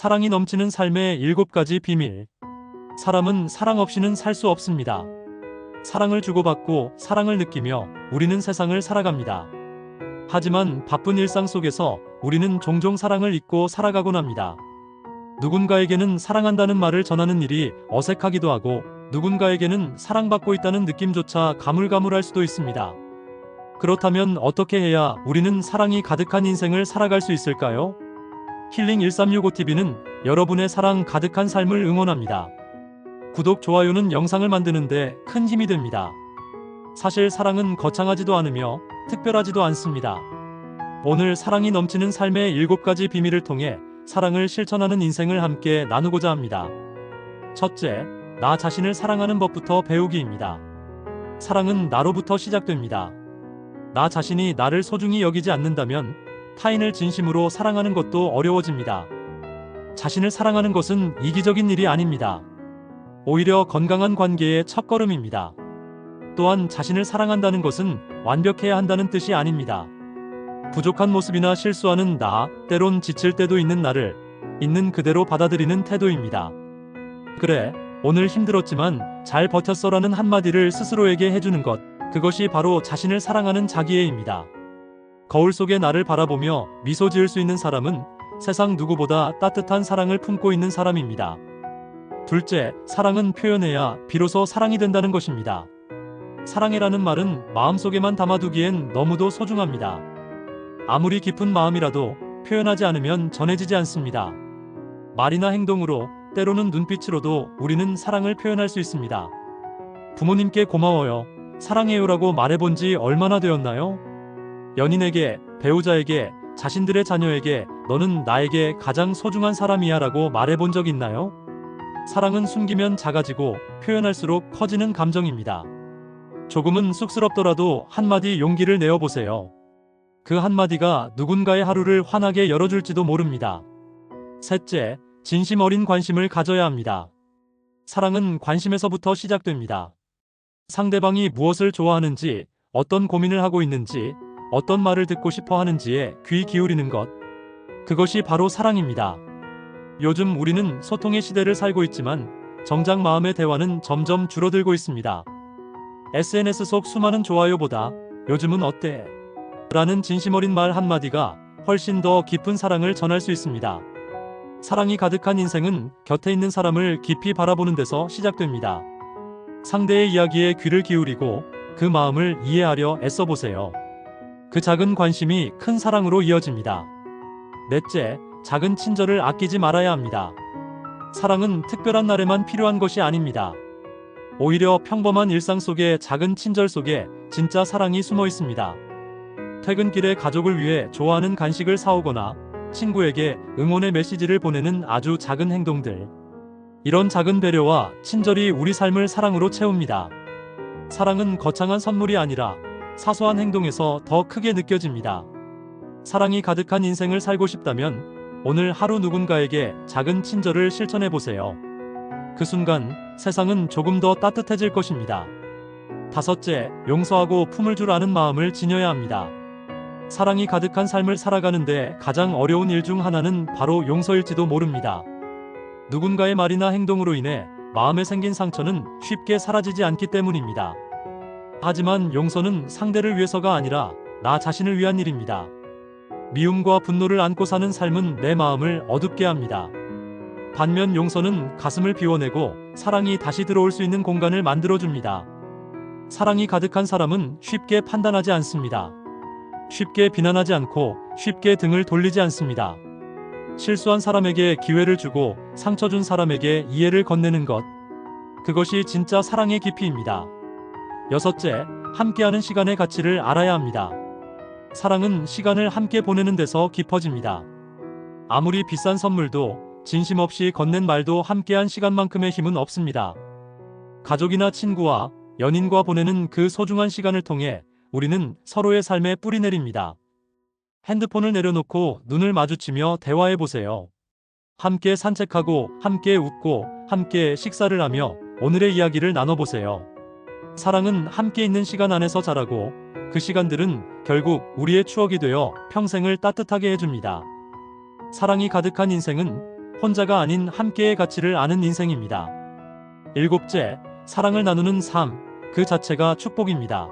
사랑이 넘치는 삶의 일곱 가지 비밀. 사람은 사랑 없이는 살 수 없습니다. 사랑을 주고받고 사랑을 느끼며 우리는 세상을 살아갑니다. 하지만 바쁜 일상 속에서 우리는 종종 사랑을 잊고 살아가곤 합니다. 누군가에게는 사랑한다는 말을 전하는 일이 어색하기도 하고 누군가에게는 사랑받고 있다는 느낌조차 가물가물할 수도 있습니다. 그렇다면 어떻게 해야 우리는 사랑이 가득한 인생을 살아갈 수 있을까요? 힐링 1365TV는 여러분의 사랑 가득한 삶을 응원합니다. 구독, 좋아요는 영상을 만드는데 큰 힘이 됩니다. 사실 사랑은 거창하지도 않으며 특별하지도 않습니다. 오늘 사랑이 넘치는 삶의 일곱 가지 비밀을 통해 사랑을 실천하는 인생을 함께 나누고자 합니다. 첫째, 나 자신을 사랑하는 법부터 배우기입니다. 사랑은 나로부터 시작됩니다. 나 자신이 나를 소중히 여기지 않는다면 타인을 진심으로 사랑하는 것도 어려워집니다. 자신을 사랑하는 것은 이기적인 일이 아닙니다. 오히려 건강한 관계의 첫걸음입니다. 또한 자신을 사랑한다는 것은 완벽해야 한다는 뜻이 아닙니다. 부족한 모습이나 실수하는 나, 때론 지칠 때도 있는 나를 있는 그대로 받아들이는 태도입니다. 그래, 오늘 힘들었지만 잘 버텼어라는 한마디를 스스로에게 해주는 것, 그것이 바로 자신을 사랑하는 자기애입니다. 거울 속의 나를 바라보며 미소 지을 수 있는 사람은 세상 누구보다 따뜻한 사랑을 품고 있는 사람입니다. 둘째, 사랑은 표현해야 비로소 사랑이 된다는 것입니다. 사랑해라는 말은 마음속에만 담아두기엔 너무도 소중합니다. 아무리 깊은 마음이라도 표현하지 않으면 전해지지 않습니다. 말이나 행동으로 때로는 눈빛으로도 우리는 사랑을 표현할 수 있습니다. 부모님께 고마워요. 사랑해요라고 말해본 지 얼마나 되었나요? 연인에게, 배우자에게, 자신들의 자녀에게 너는 나에게 가장 소중한 사람이야 라고 말해본 적 있나요? 사랑은 숨기면 작아지고 표현할수록 커지는 감정입니다. 조금은 쑥스럽더라도 한마디 용기를 내어보세요. 그 한마디가 누군가의 하루를 환하게 열어줄지도 모릅니다. 셋째, 진심 어린 관심을 가져야 합니다. 사랑은 관심에서부터 시작됩니다. 상대방이 무엇을 좋아하는지, 어떤 고민을 하고 있는지, 어떤 말을 듣고 싶어 하는지에 귀 기울이는 것. 그것이 바로 사랑입니다. 요즘 우리는 소통의 시대를 살고 있지만 정작 마음의 대화는 점점 줄어들고 있습니다. SNS 속 수많은 좋아요보다 요즘은 어때? 라는 진심 어린 말 한마디가 훨씬 더 깊은 사랑을 전할 수 있습니다. 사랑이 가득한 인생은 곁에 있는 사람을 깊이 바라보는 데서 시작됩니다. 상대의 이야기에 귀를 기울이고 그 마음을 이해하려 애써보세요. 그 작은 관심이 큰 사랑으로 이어집니다. 넷째, 작은 친절을 아끼지 말아야 합니다. 사랑은 특별한 날에만 필요한 것이 아닙니다. 오히려 평범한 일상 속의 작은 친절 속에 진짜 사랑이 숨어 있습니다. 퇴근길에 가족을 위해 좋아하는 간식을 사오거나 친구에게 응원의 메시지를 보내는 아주 작은 행동들. 이런 작은 배려와 친절이 우리 삶을 사랑으로 채웁니다. 사랑은 거창한 선물이 아니라 사소한 행동에서 더 크게 느껴집니다. 사랑이 가득한 인생을 살고 싶다면 오늘 하루 누군가에게 작은 친절을 실천해 보세요. 그 순간 세상은 조금 더 따뜻해질 것입니다. 다섯째, 용서하고 품을 줄 아는 마음을 지녀야 합니다. 사랑이 가득한 삶을 살아가는데 가장 어려운 일 중 하나는 바로 용서일지도 모릅니다. 누군가의 말이나 행동으로 인해 마음에 생긴 상처는 쉽게 사라지지 않기 때문입니다. 하지만 용서는 상대를 위해서가 아니라 나 자신을 위한 일입니다. 미움과 분노를 안고 사는 삶은 내 마음을 어둡게 합니다. 반면 용서는 가슴을 비워내고 사랑이 다시 들어올 수 있는 공간을 만들어줍니다. 사랑이 가득한 사람은 쉽게 판단하지 않습니다. 쉽게 비난하지 않고 쉽게 등을 돌리지 않습니다. 실수한 사람에게 기회를 주고 상처 준 사람에게 이해를 건네는 것. 그것이 진짜 사랑의 깊이입니다. 여섯째, 함께하는 시간의 가치를 알아야 합니다. 사랑은 시간을 함께 보내는 데서 깊어집니다. 아무리 비싼 선물도 진심 없이 건넨 말도 함께한 시간만큼의 힘은 없습니다. 가족이나 친구와 연인과 보내는 그 소중한 시간을 통해 우리는 서로의 삶에 뿌리 내립니다. 핸드폰을 내려놓고 눈을 마주치며 대화해 보세요. 함께 산책하고, 함께 웃고, 함께 식사를 하며 오늘의 이야기를 나눠보세요. 사랑은 함께 있는 시간 안에서 자라고 그 시간들은 결국 우리의 추억이 되어 평생을 따뜻하게 해줍니다. 사랑이 가득한 인생은 혼자가 아닌 함께의 가치를 아는 인생입니다. 일곱째, 사랑을 나누는 삶, 그 자체가 축복입니다.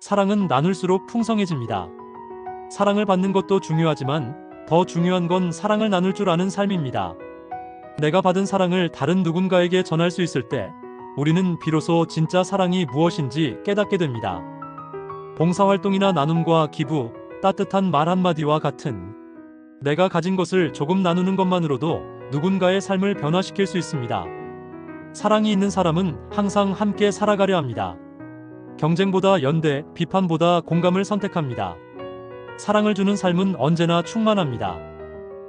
사랑은 나눌수록 풍성해집니다. 사랑을 받는 것도 중요하지만 더 중요한 건 사랑을 나눌 줄 아는 삶입니다. 내가 받은 사랑을 다른 누군가에게 전할 수 있을 때 우리는 비로소 진짜 사랑이 무엇인지 깨닫게 됩니다. 봉사활동이나 나눔과 기부, 따뜻한 말 한마디와 같은 내가 가진 것을 조금 나누는 것만으로도 누군가의 삶을 변화시킬 수 있습니다. 사랑이 있는 사람은 항상 함께 살아가려 합니다. 경쟁보다 연대, 비판보다 공감을 선택합니다. 사랑을 주는 삶은 언제나 충만합니다.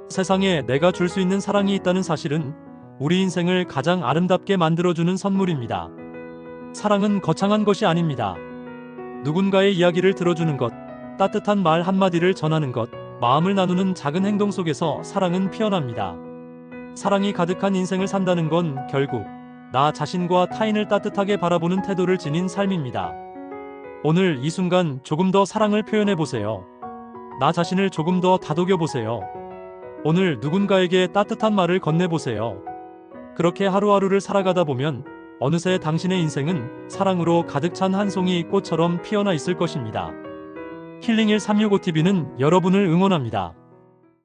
세상에 내가 줄 수 있는 사랑이 있다는 사실은 우리 인생을 가장 아름답게 만들어주는 선물입니다. 사랑은 거창한 것이 아닙니다. 누군가의 이야기를 들어주는 것, 따뜻한 말 한마디를 전하는 것, 마음을 나누는 작은 행동 속에서 사랑은 피어납니다. 사랑이 가득한 인생을 산다는 건 결국 나 자신과 타인을 따뜻하게 바라보는 태도를 지닌 삶입니다. 오늘 이 순간 조금 더 사랑을 표현해 보세요. 나 자신을 조금 더 다독여 보세요. 오늘 누군가에게 따뜻한 말을 건네 보세요. 그렇게 하루하루를 살아가다 보면 어느새 당신의 인생은 사랑으로 가득 찬 한 송이 꽃처럼 피어나 있을 것입니다. 힐링 1365TV는 여러분을 응원합니다.